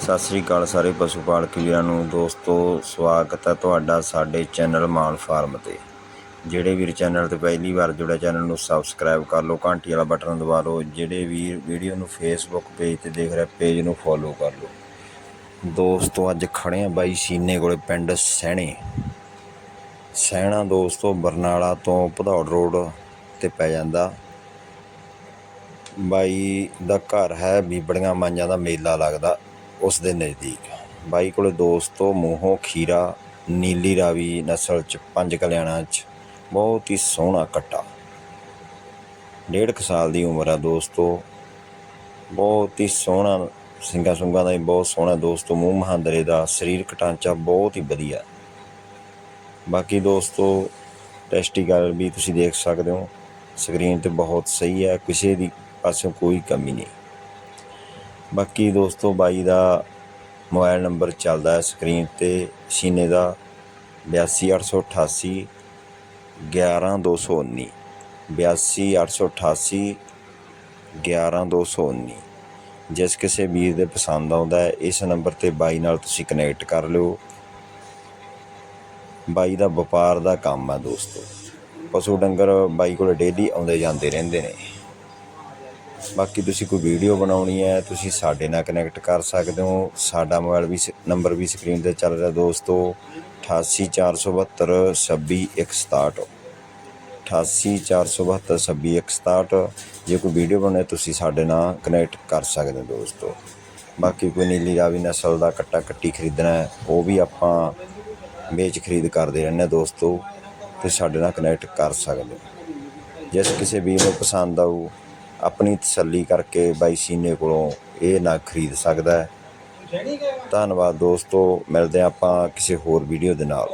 ਸਤਿ ਸ੍ਰੀ ਅਕਾਲ ਸਾਰੇ ਪਸ਼ੂ ਪਾਲਕ ਵੀਰਾਂ ਨੂੰ। ਦੋਸਤੋ, ਸਵਾਗਤ ਹੈ ਤੁਹਾਡਾ ਸਾਡੇ ਚੈਨਲ ਮਾਲ ਫਾਰਮ ਤੇ। ਜਿਹੜੇ ਵੀਰ ਚੈਨਲ ਤੇ ਪਹਿਲੀ ਵਾਰ ਜੁੜਿਆ ਚੈਨਲ ਨੂੰ ਸਬਸਕ੍ਰਾਈਬ ਕਰ ਲਓ, ਘੰਟੀ ਵਾਲਾ ਬਟਨ ਦਬਾ ਲਓ। ਜਿਹੜੇ ਵੀਰ ਵੀਡੀਓ ਨੂੰ ਫੇਸਬੁੱਕ ਪੇਜ ਤੇ ਦੇਖ ਰਿਹਾ ਪੇਜ ਨੂੰ ਫੋਲੋ ਕਰ ਲਓ। ਦੋਸਤੋ, ਅੱਜ ਖੜੇ ਆ ਬਾਈ ਸੀਨੇ ਕੋਲੇ, ਪਿੰਡ ਸਹਿਣੇ। ਸਹਿਣਾ ਦੋਸਤੋ, ਬਰਨਾਲਾ ਤੋਂ ਭਦੌੜ ਰੋਡ ਤੇ ਪੈ ਜਾਂਦਾ। ਬਾਈ ਦਾ ਘਰ ਹੈ, ਬੀਬੜੀਆਂ ਮਾਈਆਂ ਦਾ ਮੇਲਾ ਲੱਗਦਾ। ਉਸ ਦੇ ਨਜ਼ਦੀਕ। ਬਾਈ ਕੋਲ ਦੋਸਤੋ ਮੂੰਹੋਂ ਖੀਰਾ, ਨੀਲੀ ਰਾਵੀ ਨਸਲ ਚ ਪੰਜ ਕਲਿਆਣਾ ਚ ਬਹੁਤ ਹੀ ਸੋਹਣਾ ਕੱਟਾ। ਡੇਢ ਕੁ ਸਾਲ ਦੀ ਉਮਰ ਆ ਦੋਸਤੋ ਬਹੁਤ ਹੀ ਸੋਹਣਾ ਸਿੰਗਾ ਸੁੰਗਾ ਦਾ ਵੀ ਬਹੁਤ ਸੋਹਣਾ ਦੋਸਤੋ ਮੂੰਹ ਮਹਾਂਦਰੇ ਦਾ ਸਰੀਰਕ ਢਾਂਚਾ ਬਹੁਤ ਹੀ ਵਧੀਆ। ਬਾਕੀ ਦੋਸਤੋ ਟੈਸਟੀਕਲ ਵੀ ਤੁਸੀਂ ਦੇਖ ਸਕਦੇ ਹੋ। ਸਕਰੀਨ ਤੇ ਬਹੁਤ ਸਹੀ ਹੈ, ਕਿਸੇ ਦੀ ਪਾਸੋਂ ਕੋਈ ਕਮੀ ਨਹੀਂ। ਬਾਕੀ ਦੋਸਤੋ, ਬਾਈ ਦਾ ਮੋਬਾਈਲ ਨੰਬਰ ਚੱਲਦਾ ਹੈ ਸਕਰੀਨ ਤੇ, ਸੀਨੇ ਦਾ 82888 11219 82888 11219 ਜਿਸ ਕਿਸੇ ਵੀਰ ਦੇ ਪਸੰਦ ਆਉਂਦਾ ਹੈ, ਇਸ ਨੰਬਰ ਤੇ ਬਾਈ ਨਾਲ ਤੁਸੀਂ ਕਨੈਕਟ ਕਰ ਲਿਓ। ਬਾਈ ਦਾ ਵਪਾਰ ਦਾ ਕੰਮ ਆ ਦੋਸਤੋ। ਪਸ਼ੂ ਡੰਗਰ ਬਾਈ ਕੋਲ ਡੇਲੀ ਆਉਂਦੇ ਜਾਂਦੇ ਰਹਿੰਦੇ ਨੇ। ਬਾਕੀ ਤੁਸੀਂ ਕੋਈ ਵੀਡੀਓ ਬਣਾਉਣੀ ਹੈ, ਤੁਸੀਂ ਸਾਡੇ ਨਾਲ ਕਨੈਕਟ ਕਰ ਸਕਦੇ ਹੋ। ਸਾਡਾ ਮੋਬਾਈਲ ਵੀ ਸ- ਨੰਬਰ ਵੀ ਸਕਰੀਨ ਤੇ ਚੱਲ ਰਿਹਾ ਦੋਸਤੋ। 88472 26167 88472 26167 ਜੇ ਕੋਈ ਵੀਡੀਓ ਬਣਾਉਣੀ ਤੁਸੀਂ ਸਾਡੇ ਨਾਲ ਕਨੈਕਟ ਕਰ ਸਕਦੇ ਹੋ ਦੋਸਤੋ। ਬਾਕੀ ਕੋਈ ਨੀਲੀ ਰਾਵੀ ਨਸਲ ਦਾ ਕੱਟਾ ਕੱਟੀ ਖਰੀਦਣਾ ਹੈ, ਉਹ ਵੀ ਆਪਾਂ ਵੇਚ ਖਰੀਦ ਕਰਦੇ ਰਹਿੰਦੇ ਹਾਂ ਦੋਸਤੋ। ਤੇ ਸਾਡੇ ਨਾਲ ਕਨੈਕਟ ਕਰ ਸਕਦੇ ਹੋ। ਜਿਸ ਕਿਸੇ ਵੀ ਨੂੰ ਪਸੰਦ ਆਊ ਆਪਣੀ ਤਸੱਲੀ ਕਰਕੇ ਬਾਈ ਸੀਨੇ ਕੋਲੋਂ ਇਹ ਨਾ ਖਰੀਦ ਸਕਦਾ ਹੈ। ਧੰਨਵਾਦ ਦੋਸਤੋ, ਮਿਲਦੇ ਹਾਂ ਆਪਾਂ ਕਿਸੇ ਹੋਰ ਵੀਡੀਓ ਦੇ ਨਾਲ।